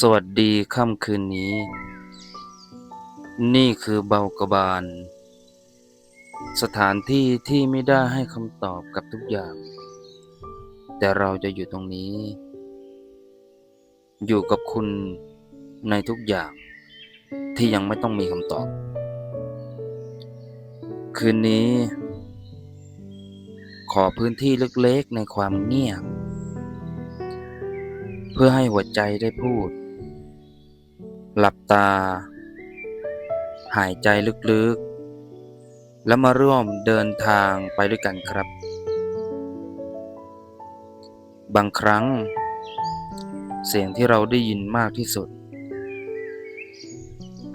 สวัสดีค่ำคืนนี้ นี่คือเบากบาล สถานที่ที่ไม่ได้ให้คำตอบกับทุกอย่าง แต่เราจะอยู่ตรงนี้ อยู่กับคุณในทุกอย่างที่ยังไม่ต้องมีคำตอบ คืนนี้ ขอพื้นที่เล็กๆในความเงียบเพื่อให้หัวใจได้พูด หลับตา หายใจลึกๆ แล้วมาร่วมเดินทางไปด้วยกันครับ บางครั้ง เสียงที่เราได้ยินมากที่สุด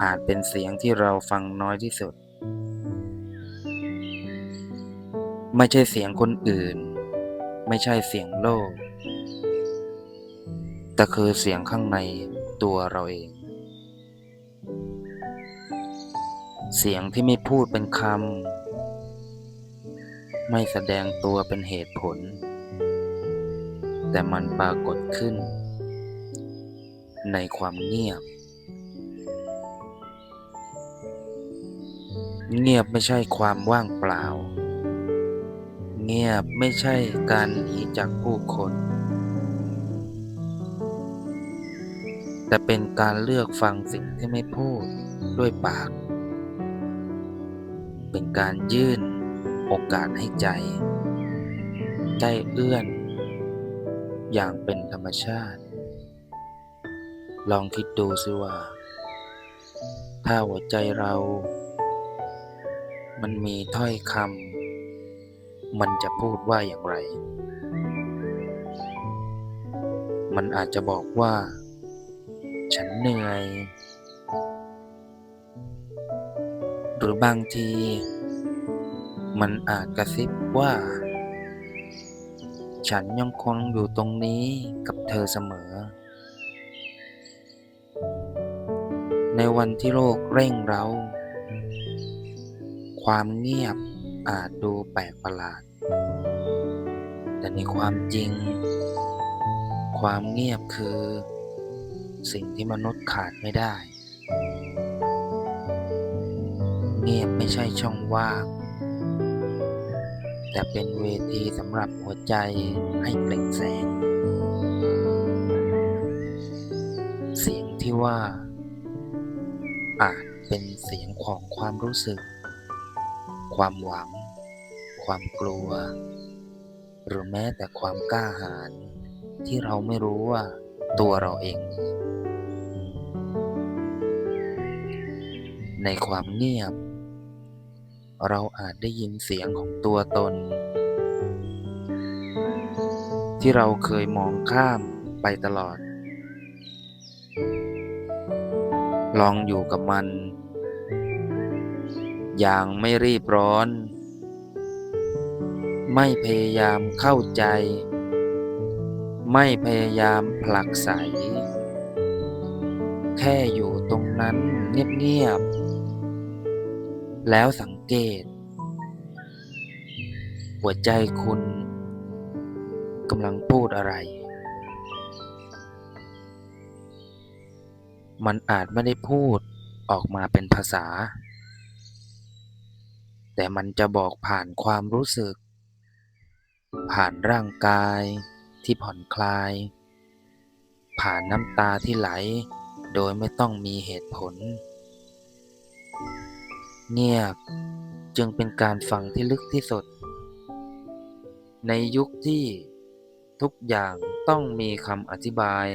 อาจเป็นเสียงที่เราฟังน้อยที่สุด ไม่ใช่เสียงคนอื่น ไม่ใช่เสียงโลกแต่คือเสียงข้างในตัวเราเอง เสียงที่ไม่พูดเป็นคำ ไม่แสดงตัวเป็นเหตุผล แต่มันปรากฏขึ้น ในความเงียบ เงียบไม่ใช่ความว่างเปล่า เงียบไม่ใช่การหนีจากผู้คน แต่เป็นการเลือกฟังสิ่งที่ไม่พูดด้วยปาก เป็นการยื่นโอกาสให้ใจ ได้เอื้อน อย่างเป็นธรรมชาติ ลองคิดดูสิว่า ถ้าหัวใจเรา มันมีถ้อยคำมันจะพูดว่าอย่างไร มันอาจจะบอกว่า ฉันเหนื่อย หรือบางที มันอาจกระซิบว่า ฉันยังคงอยู่ตรงนี้กับเธอเสมอ ในวันที่โลกเร่งเร้า ความเงียบอาจดูแปลกประหลาด แต่ในความจริง ความเงียบคือ สิ่งที่มนุษย์ขาดไม่ได้ เงียบไม่ใช่ช่องว่าง แต่เป็นเวทีสำหรับหัวใจให้เปล่งแสง เสียงที่ว่า อาจเป็นเสียงของความรู้สึก ความหวัง ความกลัว หรือแม้แต่ความกล้าหาญที่เราไม่รู้ว่าตัวเราเอง ในความเงียบ เราอาจได้ยินเสียงของตัวตน ที่เราเคยมองข้ามไปตลอด ลองอยู่กับมัน อย่างไม่รีบร้อน ไม่พยายามเข้าใจ ไม่พยายามผลักไสแค่อยู่ตรงนั้นเงียบๆแล้วสัง เกต หัวใจคุณกำลังพูดอะไร มันอาจไม่ได้พูดออกมาเป็นภาษา แต่มันจะบอกผ่านความรู้สึก ผ่านร่างกายที่ผ่อนคลาย ผ่านน้ำตาที่ไหลโดยไม่ต้องมีเหตุผล เงียบจึงเป็นการฟังที่ลึกที่สุด ในยุคที่ทุกอย่างต้องมีคำอธิบาย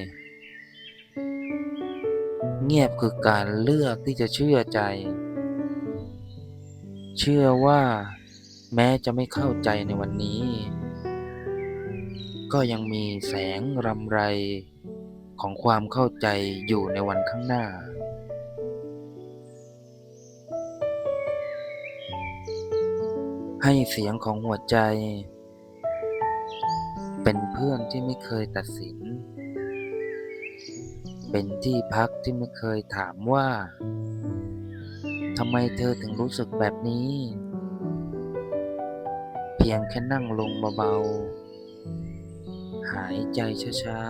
เงียบคือการเลือกที่จะเชื่อใจ เชื่อว่าแม้จะไม่เข้าใจในวันนี้ ก็ยังมีแสงรำไรของความเข้าใจอยู่ในวันข้างหน้า ให้เสียงของหัวใจ เป็นเพื่อนที่ไม่เคยตัดสิน เป็นที่พักที่ไม่เคยถามว่าทำไมเธอถึงรู้สึกแบบนี้ เพียงแค่นั่งลงเบาๆ หายใจช้า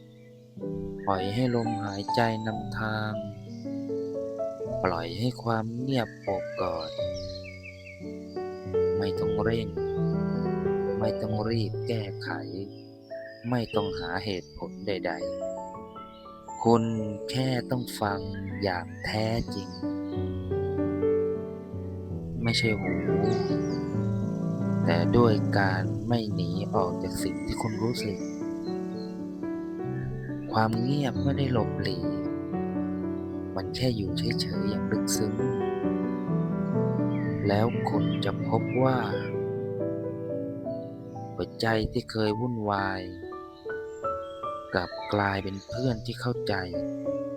ๆ ปล่อยให้ลมหายใจนำทาง ปล่อยให้ความเงียบโอบกอด ไม่ต้องเร่ง ไม่ต้องรีบแก้ไข ไม่ต้องหาเหตุผลใด ๆ คุณแค่ต้องฟังอย่างแท้จริง ไม่ใช่หู แต่ด้วยการไม่หนีออกจากสิ่งที่คุณรู้สึก ความเงียบไม่ได้หลบหลีกมันแค่อยู่เฉยๆอย่างลึกซึ้ง แล้วคุณจะพบว่า หัวใจที่เคยวุ่นวาย กลับกลายเป็นเพื่อนที่เข้าใจ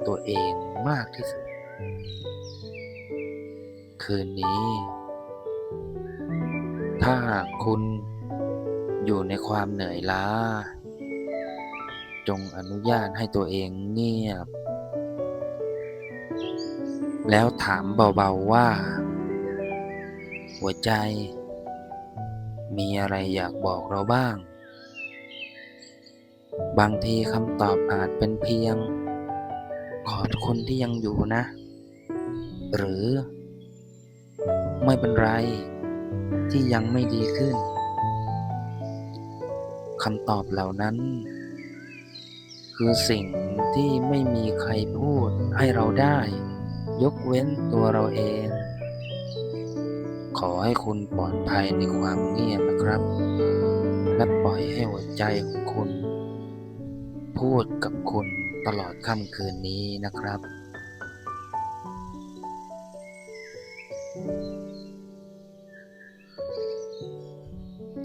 ตัวเองมากที่สุด คืนนี้ ถ้าหากคุณอยู่ในความเหนื่อยล้า จงอนุญาตให้ตัวเองเงียบ แล้วถามเบา ๆ ว่า หัวใจ มีอะไรอยากบอกเราบ้าง บางทีคำตอบอาจเป็นเพียง ขอบคุณที่ยังอยู่นะ หรือ ไม่เป็นไร ที่ยังไม่ดีขึ้นคำตอบเหล่านั้น คือสิ่งที่ไม่มีใครพูดให้เราได้ ยกเว้นตัวเราเอง ขอให้คุณปลอดภัยในความเงียบนะครับ และปล่อยให้หัวใจของคุณ พูดกับคุณตลอดค่ำคืนนี้นะครับ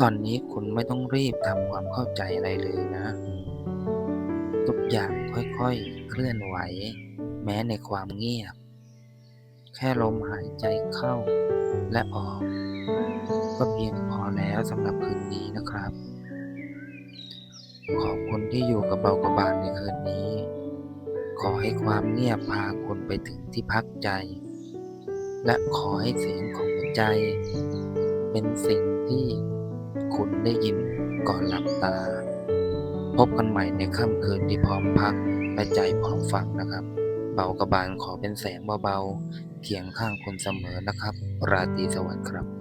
ตอนนี้คุณไม่ต้องรีบทำความเข้าใจอะไรเลยนะ ทุกอย่างค่อยๆเคลื่อนไหว แม้ในความเงียบ แค่ลมหายใจเข้าและออก ก็เพียงพอแล้วสำหรับคืนนี้นะครับ ขอบคุณที่อยู่กับเบากระบาลในคืนนี้ ขอให้ความเงียบพาคุณไปถึงที่พักใจ และขอให้เสียงของหัวใจ เป็นสิ่งที่คุณได้ยินก่อนหลับตา พบกันใหม่ในค่ำคืนที่พร้อมพักและใจพร้อมฟังนะครับ เบากระบาลขอเป็นแสงเบาๆ เคียงข้างคุณเสมอนะครับ ราตรีสวัสดิ์ครับ